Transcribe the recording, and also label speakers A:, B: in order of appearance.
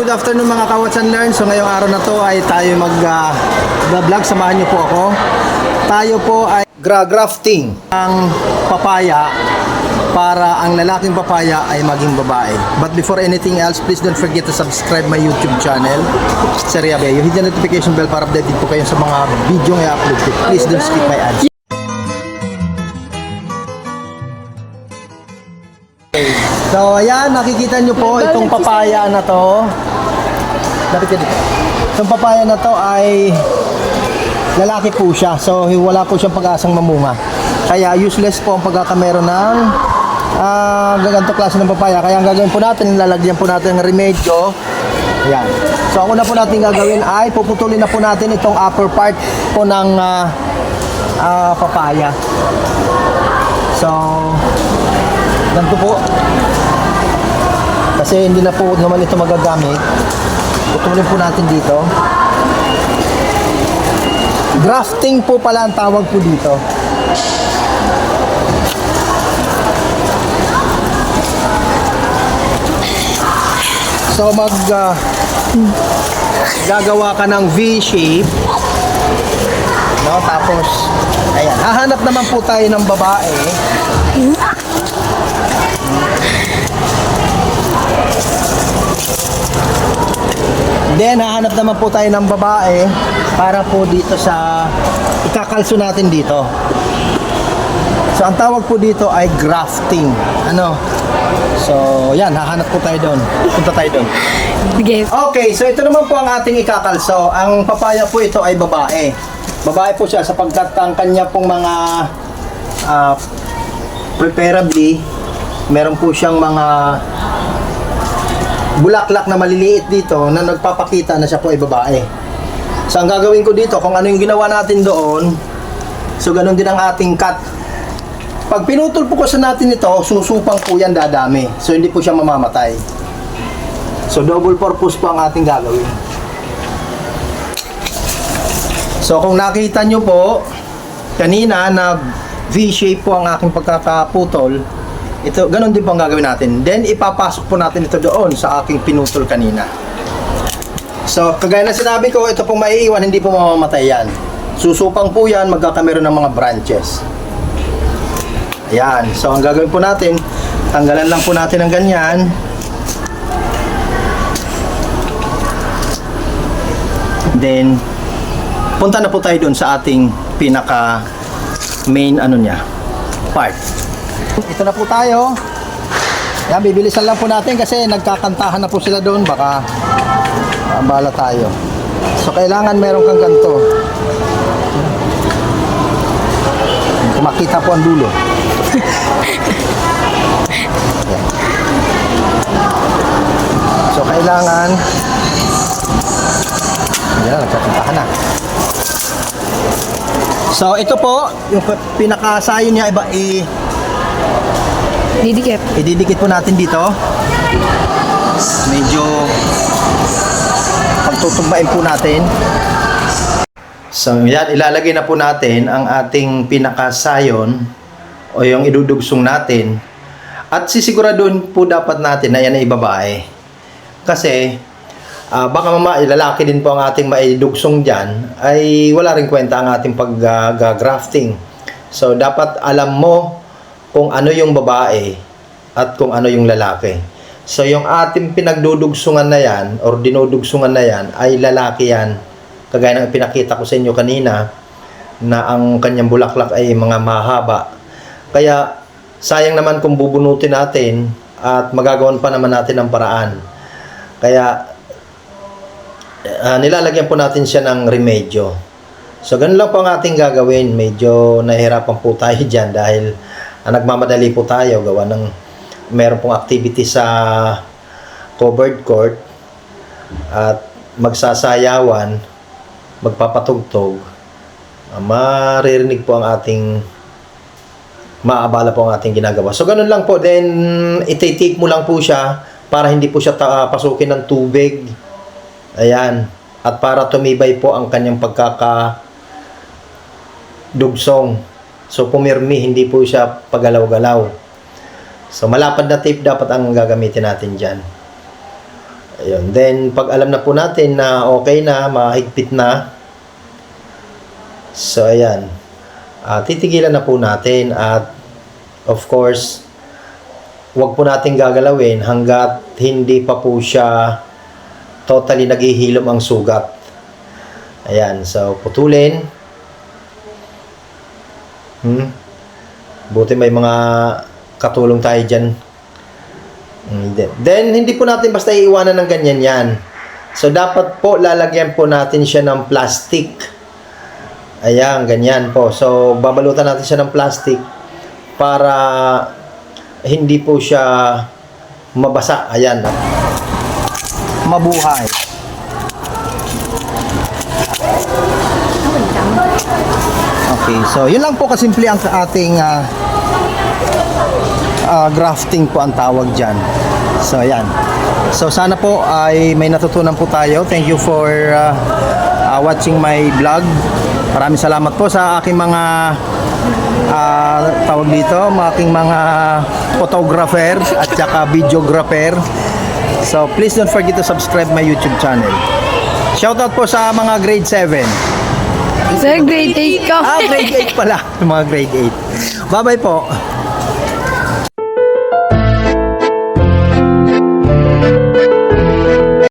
A: Good afternoon mga kawats and learn. So ngayong araw na to ay tayo mag uh, vlog. Samahan niyo po ako. Tayo po ay gra-grafting ang papaya para ang lalaking papaya ay maging babae. But before anything else, please don't forget to subscribe my YouTube channel, Seria Beo. Hit the notification bell para updated po kayo sa mga video na i-upload ko. Please don't skip my ads. So ayan, nakikita nyo po itong papaya na to. Dapat ka dito. Itong papaya na to ay lalaki po siya. So wala po siyang pag-asang mamunga. Kaya useless po ang pagkakamero ng ah gaganto klase ng papaya. Kaya ang gagawin po natin, lalagyan po natin ng remedyo. Ayan. So ako na po natin gagawin ay puputulin na po natin itong upper part po ng ah, ah, papaya. So, ganito po. Kasi hindi na po naman ito magagamit. Putulin po natin dito. Grafting po pala ang tawag po dito. So mag ah, gagawa ka ng V shape. No, tapos ayan, hahanap naman po tayo ng babae. Then, hahanap naman po tayo ng babae para po dito sa ikakalso natin dito. So, ang tawag po dito ay grafting. Ano? So, yan, hahanap po tayo doon. Punta tayo doon.
B: Sige.
A: Okay, so ito naman po ang ating ikakalso. Ang papaya po ito ay babae. Babae po siya sapagkat ang kanya pong mga ah, preferably meron po siyang mga bulaklak na maliliit dito na nagpapakita na siya po ay babae. So ang gagawin ko dito, kung ano yung ginawa natin doon, so ganun din ang ating cut. Pag pinutol po kasi natin ito, susupang po yan dadami. So hindi po siya mamamatay. So double purpose po ang ating gagawin. So kung nakita nyo po, kanina na V-shape po ang aking pagkakaputol, ito, ganun din po ang gagawin natin. Then ipapasok po natin ito doon sa aking pinutol kanina. So kagaya na sinabi ko, ito pong maiiwan, hindi po mamamatay yan. Susupang po yan, magkakamero ng mga branches. Ayan. So ang gagawin po natin, tanggalan lang po natin ng ganyan. Then, punta na po tayo doon sa ating pinaka main ano niya, part. Ito na po tayo. Yan, bibilisan lang po natin kasi nagkakantahan na po sila doon. Baka abala tayo. So, kailangan meron kang ganito. Makita po ang dulo. So, kailangan yan na, nagkakantahan na. So, ito po, yung pinakasayo niya iba, i,
B: Didikit.
A: ididikit po natin dito. Medyo pagtutugmain po natin. So, yan, ilalagay na po natin ang ating pinakasayon o yung idudugsong natin. At sisiguraduhin po dapat natin na yan ay babae. Kasi, ah, baka mama, lalaki din po ang ating maidugsong dyan, ay wala rin kwenta ang ating pag-grafting. So, dapat alam mo kung ano yung babae at kung ano yung lalaki. So, yung ating pinagdudugsungan na yan or dinudugsungan na yan ay lalaki yan. Kagaya ng pinakita ko sa inyo kanina na ang kanyang bulaklak ay mga mahaba. Kaya, sayang naman kung bubunutin natin at magagawan pa naman natin ng paraan. Kaya, ah, nilalagyan po natin siya ng remedyo. So, ganun lang po ang ating gagawin. Medyo nahihirapan po tayo dyan dahil ah, nagmamadali po tayo gawa ng meron pong activity sa covered court at magsasayawan, magpapatugtog, ah, maririnig po ang ating maabala po ang ating ginagawa. So, ganun lang po. Then, iti-tape mo lang po siya para hindi po siya ta- pasukin ng tubig. Ayan. At para tumibay po ang kanyang pagkaka dugsong. So, pumirmi, hindi po siya pagalaw-galaw. So, malapad na tape dapat ang gagamitin natin dyan. Ayun. Then, pag alam na po natin na okay na, mahigpit na, so ayan, Ah, titigilan na po natin at of course, wag po natin gagalawin hanggat hindi pa po siya totally naghihilom ang sugat. Ayan, so putulin. Hmm. Buti may mga katulong tayo dyan. Hmm, Then, hindi po natin basta iiwanan ng ganyan yan. So, dapat po lalagyan po natin siya ng plastic. Ayan, ganyan po. So, babalutan natin siya ng plastic para hindi po siya mabasa. Ayan. Mabuhay. Okay, so yun lang po kasimple ang ating ah, ah, grafting po ang tawag dyan. So, ayan. So, sana po ay may natutunan po tayo. Thank you for ah, ah, watching my vlog. Maraming salamat po sa aking mga ah, tawag dito, mga aking mga photographer at saka videographer. So, please don't forget to subscribe my YouTube channel. Shoutout po sa mga grade 7.
B: Sir, grade 8 ka.
A: Ah, grade 8 pala. Mga grade 8. Bye-bye po.